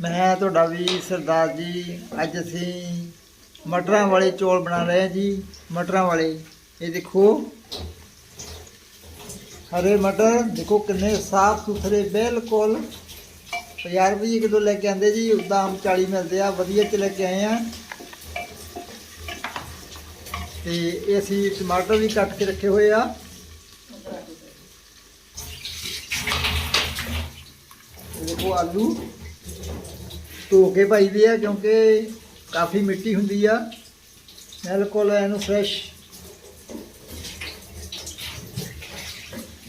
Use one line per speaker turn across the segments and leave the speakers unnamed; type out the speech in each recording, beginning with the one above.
ਮੈਂ ਤੁਹਾਡਾ ਵੀ ਸਰਦਾਰ ਜੀ, ਅੱਜ ਅਸੀਂ ਮਟਰਾਂ ਵਾਲੇ ਚੌਲ ਬਣਾ ਰਹੇ ਹਾਂ ਜੀ, ਮਟਰਾਂ ਵਾਲੇ। ਇਹ ਦੇਖੋ, ਹਰੇ ਮਟਰ, ਦੇਖੋ ਕਿੰਨੇ ਸਾਫ਼ ਸੁਥਰੇ ਬਿਲਕੁਲ 50 ਰੁਪਏ ਕਿਲੋ ਲੈ ਕੇ ਆਂਦੇ ਜੀ ਉਦਾਂ ਆਮ 40 ਮਿਲਦੇ ਆ, ਵਧੀਆ ਚ ਲੈ ਕੇ ਆਏ ਆ। ਤੇ ਇਹ ਅਸੀਂ ਟਮਾਟਰ ਵੀ ਕੱਟ ਕੇ ਰੱਖੇ ਹੋਏ ਆ। ਦੇਖੋ ਆਲੂ। ਧੋ ਕੇ ਪਾਈਦੇ ਆ ਕਿਉਂਕਿ ਕਾਫੀ ਮਿੱਟੀ ਹੁੰਦੀ ਆ। ਬਿਲਕੁਲ ਇਹਨੂੰ ਫਰੈਸ਼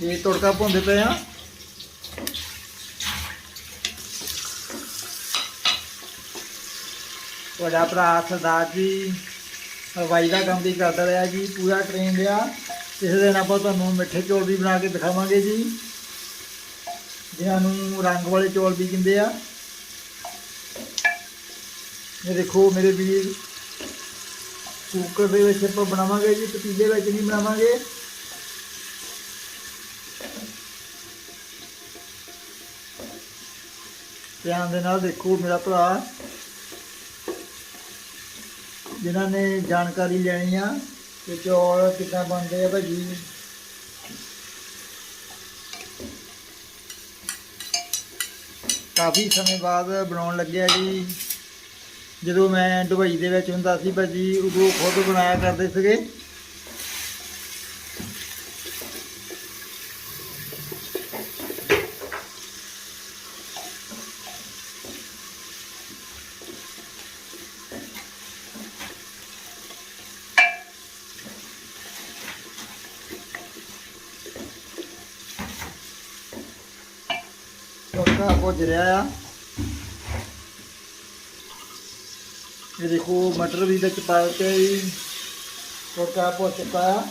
ਇਹ ਤੜਕਾ ਭੁੰਦੇ ਪਏ ਆ। ਤੁਹਾਡਾ ਭਰਾ ਸਰਦਾਰ ਜੀ ਹਲਵਾਈ ਦਾ ਕੰਮ ਵੀ ਕਰਦਾ ਰਿਹਾ ਜੀ, ਪੂਰਾ ਟ੍ਰੇਨ ਰਿਹਾ ਇਸ ਦਿਨ ਆਪਾਂ ਤੁਹਾਨੂੰ ਮਿੱਠੇ ਚੌਲ ਵੀ ਬਣਾ ਕੇ ਦਿਖਾਵਾਂਗੇ ਜੀ। ਜਿਨ੍ਹਾਂ ਨੂੰ ਰੰਗ ਵਾਲੇ ਚੌਲ ਵੀ ਕਹਿੰਦੇ ਆ। ਇਹ ਦੇਖੋ ਮੇਰੇ ਵੀਰ ਕੁੱਕਰ ਦੇ ਵਿੱਚ ਆਪਾਂ ਬਣਾਵਾਂਗੇ ਜੀ, ਪਤੀਲੇ ਵਿੱਚ ਨਹੀਂ ਬਣਾਵਾਂਗੇ। ਧਿਆਨ ਦੇ ਨਾਲ ਦੇਖੋ ਮੇਰਾ ਭਰਾ, ਜਿਨ੍ਹਾਂ ਨੇ ਜਾਣਕਾਰੀ ਲੈਣੀ ਆ ਕਿ ਚੌਲ ਕਿੱਦਾਂ ਬਣਦੇ ਆ ਭਾਜੀ। ਕਾਫੀ ਸਮੇਂ ਬਾਅਦ ਬਣਾਉਣ ਲੱਗਿਆ ਜੀ। ਜਦੋਂ ਮੈਂ ਦੁਬਈ ਦੇ ਵਿੱਚ ਹੁੰਦਾ ਸੀ ਭਾਜੀ ਉਦੋਂ ਖੁਦ ਬਣਾਇਆ ਕਰਦੇ ਸੀਗੇ। ਤੜਕਾ ਭੁੱਜ ਰਿਹਾ ਆ। ਇਹ ਦੇਖੋ, ਮਟਰ ਵੀ ਵਿੱਚ ਪਾ ਦਿੱਤੇ ਜੀ ਤੜਕਾ ਭੁੱਜ ਚੁੱਕਾ ਆ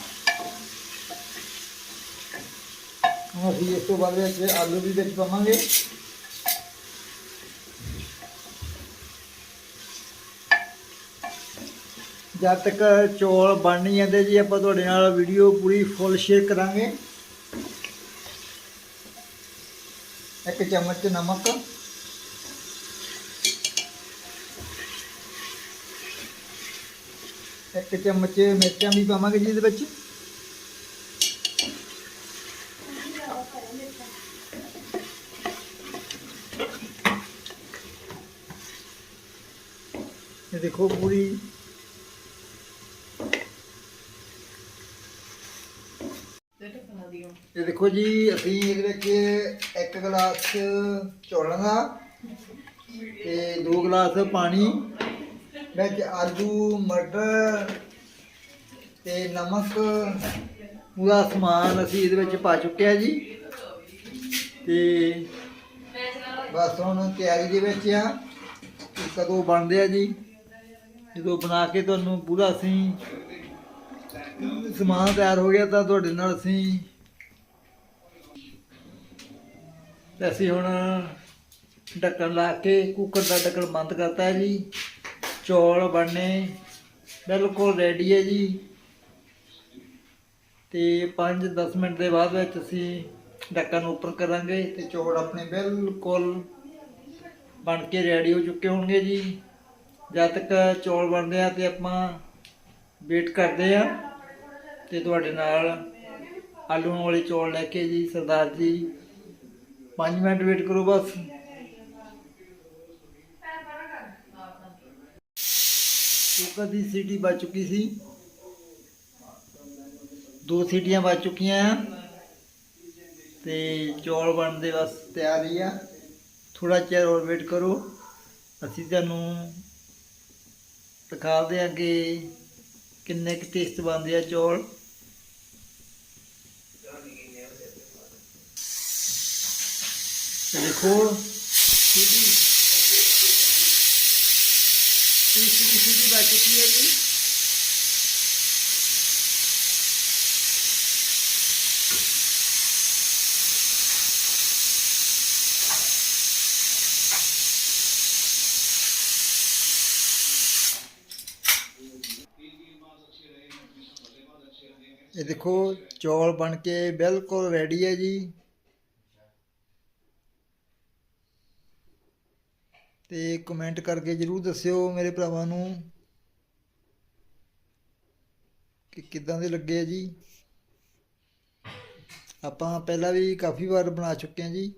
ਹੁਣ ਅਸੀਂ ਇਸ ਤੋਂ ਬਾਅਦ ਵਿੱਚ ਆਲੂ ਵੀ ਵਿੱਚ ਪਾਵਾਂਗੇ। ਜਦ ਤੱਕ ਚੌਲ ਬਣ ਨਹੀਂ ਜਾਂਦੇ ਜੀ, ਆਪਾਂ ਤੁਹਾਡੇ ਨਾਲ ਵੀਡੀਓ ਪੂਰੀ ਫੁੱਲ ਸ਼ੇਅਰ ਕਰਾਂਗੇ। ਇੱਕ ਚਮਚ ਨਮਕ। ਇੱਕ ਚਮਚ ਮਿਰਚਾਂ ਵੀ ਪਾਵਾਂਗੇ ਜੀ ਇਹਦੇ ਵਿੱਚ। ਇਹ ਦੇਖੋ ਪੂਰੀ ਇਹ ਦੇਖੋ ਜੀ, ਅਸੀਂ ਇਹਦੇ ਵਿੱਚ ਇੱਕ ਗਲਾਸ ਚੌਲਾਂ ਦਾ ਤੇ ਦੋ ਗਲਾਸ ਪਾਣੀ ਵਿੱਚ ਆਲੂ, ਮਟਰ ਤੇ ਨਮਕ ਪੂਰਾ ਸਮਾਨ ਅਸੀਂ ਇਹਦੇ ਵਿੱਚ ਪਾ ਚੁੱਕਿਆ ਜੀ। ਤੇ ਬਸ ਹੁਣ ਤਿਆਰੀ ਦੇ ਵਿੱਚ ਆ ਕਿ ਕਦੋਂ ਬਣਦੇ ਆ ਜੀ। ਜਦੋਂ ਬਣਾ ਕੇ ਤੁਹਾਨੂੰ ਪੂਰਾ ਅਸੀਂ ਸਮਾਨ ਤਿਆਰ ਹੋ ਗਿਆ ਤਾਂ ਤੁਹਾਡੇ ਨਾਲ ਅਸੀਂ ਤੇ ਅਸੀਂ ਹੁਣ ਢੱਕਣ ਲਾ ਕੇ ਕੁੱਕਰ ਦਾ ਢੱਕਣ ਬੰਦ ਕਰਤਾ ਜੀ। ਚੌਲ ਬਣਨੇ, ਬਿਲਕੁਲ ਰੈਡੀ ਹੈ ਜੀ। ਤੇ 5-10 ਮਿੰਟ ਦੇ ਬਾਅਦ ਵਿੱਚ ਅਸੀਂ ਢੱਕਣ ਉੱਪਰ ਕਰਾਂਗੇ ਤੇ ਚੌਲ ਆਪਣੇ ਬਿਲਕੁਲ ਬਣ ਕੇ ਰੈਡੀ ਹੋ ਚੁੱਕੇ ਹੋਣਗੇ ਜੀ। ਜਦ ਤੱਕ ਚੌਲ ਬਣਦੇ ਆ ਤੇ ਆਪਾਂ ਵੇਟ ਕਰਦੇ ਆ ਤੇ ਤੁਹਾਡੇ ਨਾਲ ਆਲੂਆਂ ਵਾਲੇ ਚੌਲ ਲੈ ਕੇ ਜੀ, ਸਰਦਾਰ ਜੀ। 5 ਮਿੰਟ ਵੇਟ ਕਰੋ ਬਸ। ਕੁੱਕਰ ਦੀ ਸੀਟੀ ਬਚ ਚੁੱਕੀ ਸੀ। ਦੋ ਸੀਟੀਆਂ ਬਚ ਚੁੱਕੀਆਂ ਆ। ਤੇ ਚੌਲ ਬਣਨ ਦੇ ਬਸ ਹੀ ਆ। ਥੋੜਾ ਚਿਰ ਹੋਰ ਵੇਟ ਕਰੋ। ਅਸੀਂ ਤੁਹਾਨੂੰ ਦਿਖਾਉਂਦੇ ਆ ਕਿ ਕਿੰਨੇ ਕੁ ਟੇਸਟ ਬਣਦੇ ਆ ਚੌਲ। ਦੇਖੋ, ਸੀਟੀ ਤੀਸਰੀ ਸੀਟੀ ਵੱਜ ਚੁੱਕੀ ਹੈ ਜੀ ਇਹ ਦੇਖੋ ਚੌਲ ਬਣ ਕੇ ਬਿਲਕੁਲ ਰੈਡੀ ਹੈ ਜੀ ਤੇ ਕਮੈਂਟ ਕਰਕੇ ਜਰੂਰ ਦੱਸਿਓ ਮੇਰੇ ਭਰਾਵਾਂ ਨੂੰ ਕਿ ਕਿੱਦਾਂ ਦੇ ਲੱਗੇ ਆ ਜੀ। ਆਪਾਂ ਪਹਿਲਾਂ ਵੀ ਕਾਫੀ ਵਾਰ ਬਣਾ ਚੁੱਕੇ ਹਾਂ ਜੀ।